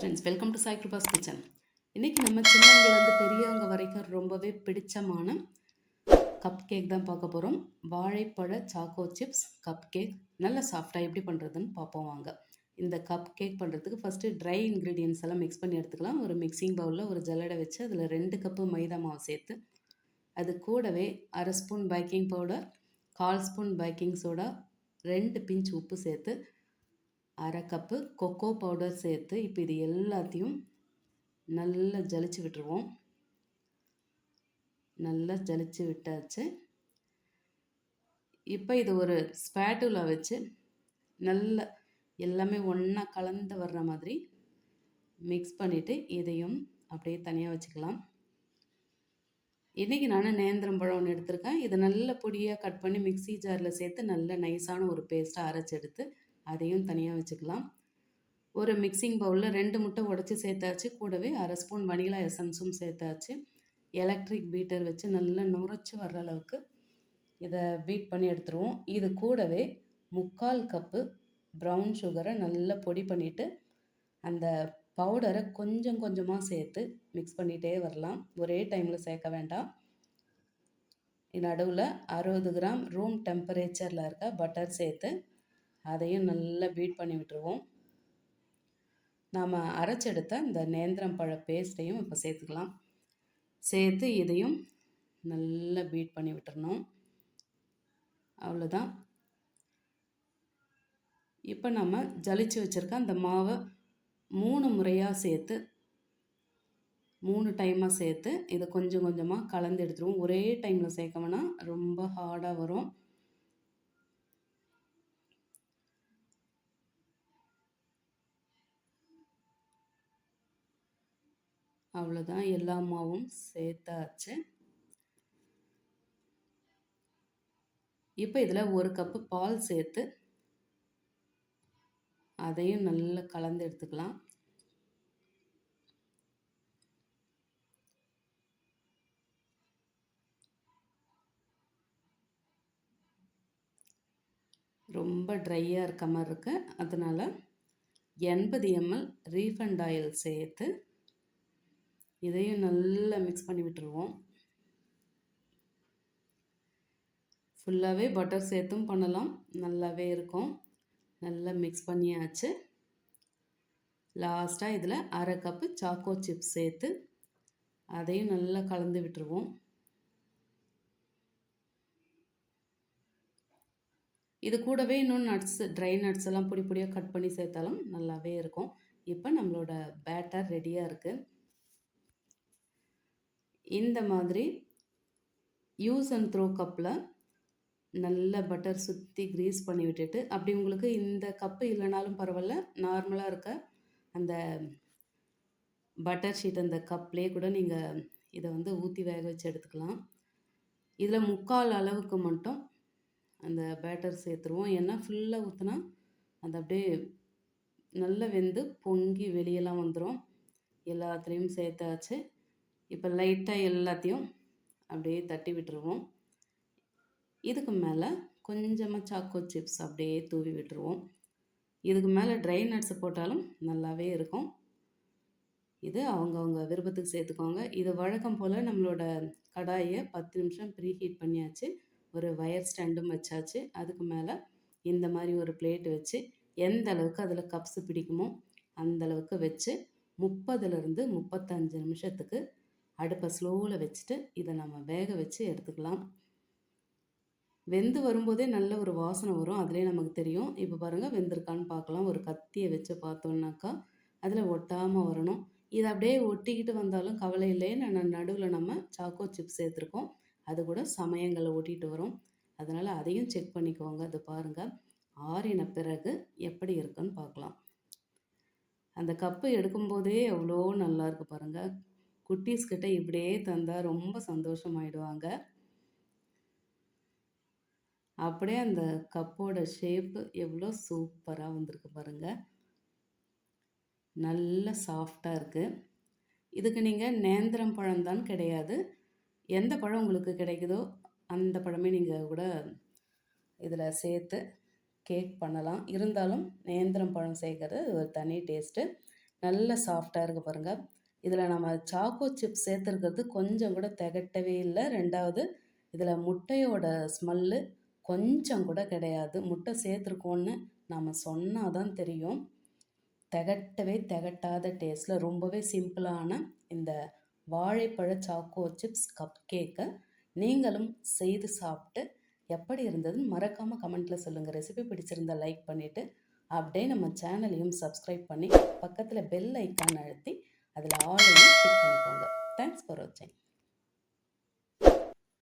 Friends welcome to Sai Kiruba's kitchen இன்றைக்கி நம்ம சின்னவங்கலேருந்து பெரியவங்க வரைக்கும் ரொம்பவே பிடிச்சமான கப் கேக் தான் பார்க்க போகிறோம் வாழைப்பழ சாக்கோ சிப்ஸ் கப் கேக் நல்ல சாஃப்டாக எப்படி பண்ணுறதுன்னு பார்ப்போம் வாங்க. இந்த கப் கேக் பண்ணுறதுக்கு ஃபஸ்ட்டு ட்ரை இன்க்ரீடியன்ஸ் எல்லாம் மிக்ஸ் பண்ணி எடுத்துக்கலாம். ஒரு மிக்சிங் பவுலில் ஒரு ஜல்லடை வச்சு அதில் ரெண்டு கப்பு மைதா மாவு சேர்த்து அது கூடவே அரை ஸ்பூன் பேக்கிங் பவுடர் கால் ஸ்பூன் பேக்கிங் சோடா ரெண்டு பிஞ்ச் உப்பு சேர்த்து அரை கப்பு கொக்கோ பவுடர் சேர்த்து இப்போ இது எல்லாத்தையும் நல்லா ஜலிச்சு விட்டுருவோம். நல்லா ஜலிச்சு விட்டாச்சு. இப்போ இது ஒரு ஸ்பேட்டுலா வச்சு நல்ல எல்லாமே ஒன்றா கலந்து வர்ற மாதிரி மிக்ஸ் பண்ணிவிட்டு இதையும் அப்படியே தனியாக வச்சுக்கலாம். இன்றைக்கி நான் நேந்திரம் பழம் ஒன்று எடுத்திருக்கேன். இதை நல்ல பொடியாக கட் பண்ணி மிக்ஸி ஜாரில் சேர்த்து நல்ல நைஸான ஒரு பேஸ்ட்டாக அரைச்சி எடுத்து அதையும் தனியாக வச்சுக்கலாம். ஒரு மிக்சிங் பவுலில் ரெண்டு முட்டை உடச்சி சேர்த்தாச்சு. கூடவே அரை ஸ்பூன் வனிலா எசன்ஸும் சேர்த்தாச்சு. எலக்ட்ரிக் பீட்டர் வச்சு நல்லா நுரைச்சி வர்ற அளவுக்கு இதை பீட் பண்ணி எடுத்துருவோம். இது கூடவே முக்கால் கப்பு ப்ரௌன் சுகரை நல்லா பொடி பண்ணிவிட்டு அந்த பவுடரை கொஞ்சம் கொஞ்சமாக சேர்த்து மிக்ஸ் பண்ணிகிட்டே வரலாம். ஒரே டைமில் சேர்க்க வேண்டாம். நடுவில் அறுபது கிராம் ரூம் டெம்பரேச்சரில் இருக்க பட்டர் சேர்த்து அதையும் நல்லா பீட் பண்ணி விட்டுருவோம். நாம் அரைச்செடுத்த இந்த நேந்திரம் பழ பேஸ்ட்டையும் இப்போ சேர்த்துக்கலாம். சேர்த்து இதையும் நல்லா பீட் பண்ணி விட்டுறணும். அவ்வளோதான் இப்போ நம்ம ஜலிச்சு வச்சுருக்க அந்த மாவை மூணு முறையாக சேர்த்து மூணு டைமாக சேர்த்து இதை கொஞ்சம் கொஞ்சமாக கலந்து எடுத்துருவோம். ஒரே டைமில் சேர்க்க வேணால் ரொம்ப ஹார்டாக வரும். அவ்வளோதான் எல்லா மாவும் சேர்த்தாச்சு. இப்போ இதில் ஒரு கப்பு பால் சேர்த்து அதையும் நல்லா கலந்து எடுத்துக்கலாம். ரொம்ப ட்ரையாக இருக்க மாதிரி இருக்குது அதனால் எண்பது எம்எல் ரீஃபண்ட் ஆயில் சேர்த்து இதையும் நல்லா மிக்ஸ் பண்ணி விட்டுருவோம். ஃபுல்லாகவே பட்டர் சேர்த்தும் பண்ணலாம். நல்லாவே இருக்கும். நல்லா மிக்ஸ் பண்ணியாச்சு. லாஸ்ட்டாக இதில் அரை கப்பு சாக்கோ சிப்ஸ் சேர்த்து அதையும் நல்லா கலந்து விட்டுருவோம். இது கூடவே இன்னும் நட்ஸ் ட்ரை நட்ஸ் எல்லாம் பொடி பொடியாக கட் பண்ணி சேர்த்தாலும் நல்லாவே இருக்கும். இப்போ நம்மளோட பேட்டர் ரெடியாக இருக்குது இந்த மாதிரி யூஸ் அண்ட் த்ரோ கப்பில் நல்ல பட்டர் சுற்றி க்ரீஸ் பண்ணி விட்டுட்டு அப்படி உங்களுக்கு இந்த கப்பு இல்லைனாலும் பரவாயில்ல. நார்மலாக இருக்க அந்த பட்டர் ஷீட் அந்த கப்லேயே கூட நீங்கள் இதை வந்து ஊற்றி வேக வச்சு எடுத்துக்கலாம். இதில் முக்கால் அளவுக்கு மட்டும் அந்த பேட்டர் சேர்த்துருவோம். ஏன்னா ஃபுல்லாக ஊற்றினா அது அப்படியே நல்லா வெந்து பொங்கி வெளியெல்லாம் வந்துடும் எல்லாத்துலேயும் சேர்த்தாச்சு. இப்போ லைட்டாக எல்லாத்தையும் அப்படியே தட்டி விட்டுருவோம். இதுக்கு மேலே கொஞ்சமாக சாக்கோ சிப்ஸ் அப்படியே தூவி விட்டுருவோம். இதுக்கு மேலே ட்ரை நட்ஸ் போட்டாலும் நல்லாவே இருக்கும். இது அவங்கவுங்க விருப்பத்துக்கு சேர்த்துக்கோங்க. இது வழக்கம் போல் நம்மளோட கடாயை பத்து நிமிஷம் ப்ரீ ஹீட் பண்ணியாச்சு. ஒரு வயர் ஸ்டாண்டும் வச்சாச்சு. அதுக்கு மேலே இந்த மாதிரி ஒரு பிளேட் வச்சு எந்த அளவுக்கு அதில் கப்ஸ் பிடிக்குமோ அந்த அளவுக்கு வச்சு முப்பதுலேருந்து முப்பத்தஞ்சு நிமிஷத்துக்கு அடுப்பை ஸ்லோவில் வச்சுட்டு இதை நம்ம வேக வச்சு எடுத்துக்கலாம். வெந்து வரும்போதே நல்ல ஒரு வாசனை வரும். அதிலே நமக்கு தெரியும். இப்போ பாருங்கள் வெந்திருக்கான்னு பார்க்கலாம். ஒரு கத்தியை வச்சு பார்த்தோன்னாக்கா அதில் ஒட்டாமல் வரணும். இது அப்படியே ஒட்டிக்கிட்டு வந்தாலும் கவலை இல்லைன்னு நடுவில் நம்ம சாக்கோ சிப்ஸ் சேர்த்துருக்கோம். அது கூட சமயங்களை ஒட்டிகிட்டு வரும். அதனால் அதையும் செக் பண்ணிக்கோங்க. அது பாருங்கள் ஆறின பிறகு எப்படி இருக்குன்னு பார்க்கலாம். அந்த கப்பு எடுக்கும்போதே எவ்வளோ நல்லா இருக்கு பாருங்கள் குட்டீஸ்கிட்ட இப்படியே தந்தால் ரொம்ப சந்தோஷமாயிடுவாங்க. அப்படியே அந்த கப்போட ஷேப்பு எவ்வளோ சூப்பராக வந்திருக்கு பாருங்கள் நல்ல சாஃப்டாக இருக்குது இதுக்கு நீங்கள் நேந்திரம் பழம்தான் கிடையாது. எந்த பழம் உங்களுக்கு கிடைக்குதோ அந்த பழமே நீங்கள் கூட இதில் சேர்த்து கேக் பண்ணலாம். இருந்தாலும் நேந்திரம் பழம் சேர்க்கறது ஒரு தனி டேஸ்ட்டு நல்ல சாஃப்டாக இருக்குது பாருங்கள் இதில் நம்ம சாக்கோ சிப்ஸ் சேர்த்துருக்கிறது கொஞ்சம் கூட திகட்டவே இல்லை. ரெண்டாவது இதில் முட்டையோட ஸ்மெல்லு கொஞ்சம் கூட கிடையாது. முட்டை சேர்த்துருக்கோன்னு நாம் சொன்னால் தான் தெரியும். திகட்டவே திகட்டாத டேஸ்ட்டில் ரொம்பவே சிம்பிளான இந்த வாழைப்பழ சாக்கோ சிப்ஸ் கப் கேக்கை நீங்களும் செய்து சாப்பிட்டு எப்படி இருந்ததுன்னு மறக்காமல் கமெண்ட்டில் சொல்லுங்கள் ரெசிபி பிடிச்சிருந்தா லைக் பண்ணிவிட்டு அப்படியே நம்ம சேனலையும் சப்ஸ்கிரைப் பண்ணி பக்கத்தில் பெல் ஐக்கான் அழுத்தி அதில் ஆல்ரெடி கிளிக் பண்ணிக்கோங்க. தேங்க்ஸ் ஃபார் வாட்சிங்